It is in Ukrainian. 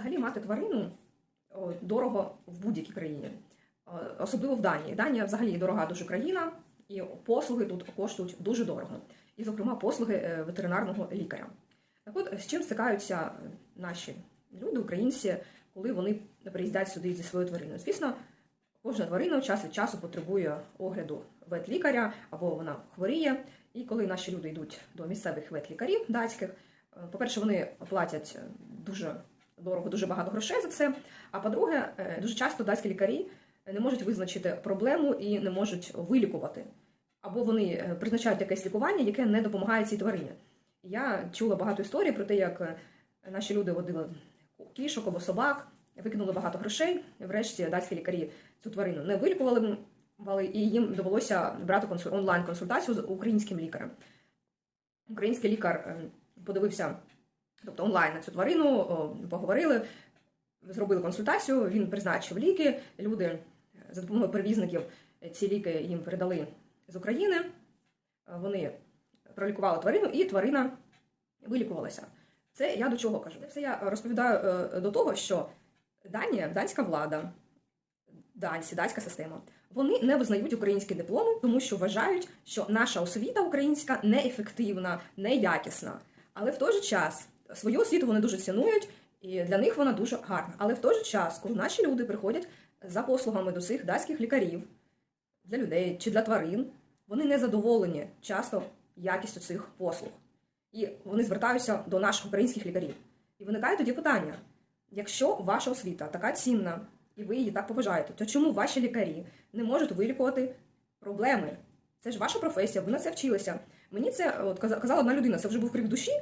Взагалі мати тварину дорого в будь-якій країні, особливо в Данії. Данія взагалі дорога дуже країна, і послуги тут коштують дуже дорого. І, зокрема, послуги е, ветеринарного лікаря. Так от, з чим стикаються наші люди, українці, коли вони приїздять сюди зі своєю твариною? Звісно, кожна тварина час від часу потребує огляду ветлікаря або вона хворіє. І коли наші люди йдуть до місцевих ветлікарів датських, е, по-перше, вони платять дуже дорого, дуже багато грошей за це. А по-друге, е, дуже часто датські лікарі не можуть визначити проблему і не можуть вилікувати. Або вони е, призначають якесь лікування, яке не допомагає цій тварині. Я чула багато історій про те, як е, наші люди водили кішок або собак, викинули багато грошей. Врешті датські лікарі цю тварину не вилікували, і їм довелося брати онлайн-консультацію з українським лікарем. Український лікар подивився, тобто онлайн на цю тварину, поговорили, зробили консультацію, він призначив ліки. Люди е, за допомогою перевізників е, ці ліки їм передали з України. Е, Вони пролікували тварину, і тварина вилікувалася. Це я до чого кажу? Це я розповідаю до того, що Данія, данська влада, данці, данська система, вони не визнають українські дипломи, тому що вважають, що наша освіта українська неефективна, неякісна. Але в той же час свою освіту вони дуже цінують, і для них вона дуже гарна. Але в той же час, коли наші люди приходять за послугами до цих датських лікарів для людей чи для тварин, вони не задоволені часто якістю цих послуг. І вони звертаються до наших українських лікарів. І виникає тоді питання: якщо ваша освіта така цінна, і ви її так поважаєте, то чому ваші лікарі не можуть вилікувати проблеми? Це ж ваша професія, ви на це вчилися. Мені це от каза- казала одна людина, це вже був крик душі.